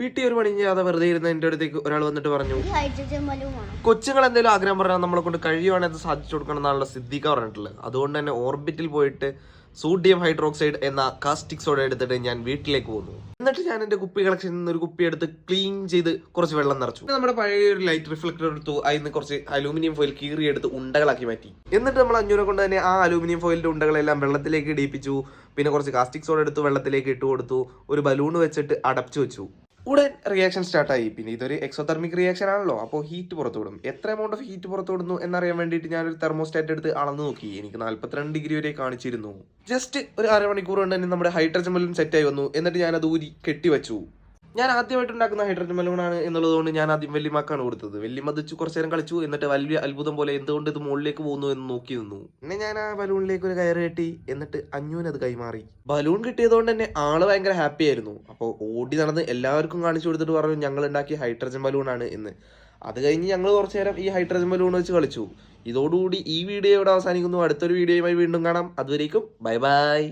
വീട്ടിൽ ഒരു പണി ചെയ്യാതെ വെറുതെ ഇരുന്ന എന്റെ അടുത്തേക്ക് ഒരാൾ വന്നിട്ട് പറഞ്ഞു കൊച്ചുങ്ങൾ എന്തെങ്കിലും ആഗ്രഹം പറഞ്ഞാൽ നമ്മളെ കൊണ്ട് കഴിയുവാണെങ്കിൽ അത് സാധിച്ചു കൊടുക്കണം എന്നാണല്ലോ സിദ്ദീഖ പറഞ്ഞിട്ടുള്ളത്. അതുകൊണ്ട് തന്നെ ഓർബിറ്റിൽ പോയിട്ട് സോഡിയം ഹൈഡ്രോക്സൈഡ് എന്ന കാസ്റ്റിക് സോഡ എടുത്തിട്ട് ഞാൻ വീട്ടിലേക്ക് പോന്നു. എന്നിട്ട് ഞാൻ എന്റെ കുപ്പി കളക്ഷനിൽ നിന്ന് ഒരു കുപ്പി എടുത്ത് ക്ലീൻ ചെയ്ത് കുറച്ച് വെള്ളം നിറച്ചു. പിന്നെ നമ്മുടെ പഴയ ഒരു ലൈറ്റ് റിഫ്ലക്ടർ എടുത്തു. അതിന് കുറച്ച് അലൂമിനിയം ഫോയിൽ കീറി എടുത്ത് ഉണ്ടകളാക്കി മാറ്റി. എന്നിട്ട് നമ്മൾ അഞ്ഞൂറെ കൊണ്ട് തന്നെ ആ അലൂമിനിയം ഫോയിലിന്റെ ഉണ്ടകളെല്ലാം വെള്ളത്തിലേക്ക് ഇടിപ്പിച്ചു. പിന്നെ കുറച്ച് കാസ്റ്റിക് സോഡ എടുത്ത് വെള്ളത്തിലേക്ക് ഇട്ട് കൊടുത്തു. ഒരു ബലൂൺ വെച്ചിട്ട് അടച്ചു വെച്ചു. ഉടൻ റിയാക്ഷൻ സ്റ്റാർട്ടായി പിന്നെ ഇതൊരു എക്സോതെർമിക് റിയാക്ഷൻ ആണല്ലോ. അപ്പോൾ ഹീറ്റ് പുറത്തു വിടും എത്ര എമൗണ്ട് ഓഫ് ഹീറ്റ് പുറത്തു വിടുന്നു എന്നറിയാൻ വേണ്ടിയിട്ട് ഞാനൊരു തെർമോസ്റ്റാറ്റ് എടുത്ത് അളന്ന് നോക്കി. എനിക്ക് നാല്പത്തിരണ്ട് ഡിഗ്രി വരെ കാണിച്ചിരുന്നു. ജസ്റ്റ് ഒരു അരമണിക്കൂർ കൊണ്ട് തന്നെ നമ്മുടെ ഹൈഡ്രജൻ ബലൂൺ സെറ്റായി വന്നു. എന്നിട്ട് ഞാൻ അത് ഊരി കെട്ടിവെച്ചു. ഞാൻ ആദ്യമായിട്ട് ഉണ്ടാക്കുന്ന ഹൈഡ്രജൻ ബലൂണാണ് എന്നുള്ളതുകൊണ്ട് ഞാൻ ആദ്യം വെല്ലിമാക്കാണ് കൊടുത്തത്. വല്യമ്മ അത് കുറച്ചു നേരം കളിച്ചു. എന്നിട്ട് വലിയ അത്ഭുതം പോലെ എന്തുകൊണ്ട് ഇത് മുകളിലേക്ക് പോകുന്നു എന്ന് നോക്കി നിന്നു. പിന്നെ ഞാൻ ആ ബലൂണിലേക്ക് ഒരു കയറ് കെട്ടി. എന്നിട്ട് അഞ്ഞൂന് അത് കൈമാറി. ബലൂൺ കിട്ടിയതുകൊണ്ട് തന്നെ ആൾ ഭയങ്കര ഹാപ്പി ആയിരുന്നു. അപ്പോൾ ഓടി നടന്ന് എല്ലാവർക്കും കാണിച്ചു കൊടുത്തിട്ട് പറഞ്ഞു ഞങ്ങൾ ഉണ്ടാക്കിയ ഹൈഡ്രജൻ ബലൂണാണ് എന്ന് അത് കഴിഞ്ഞ് ഞങ്ങൾ കുറച്ചു നേരം ഈ ഹൈഡ്രജൻ ബലൂൺ വെച്ച് കളിച്ചു. ഇതോടുകൂടി ഈ വീഡിയോ ഇവിടെ അവസാനിക്കുന്നു. അടുത്തൊരു വീഡിയോയുമായി വീണ്ടും കാണാം. അതുവരേക്കും ബൈ ബൈ.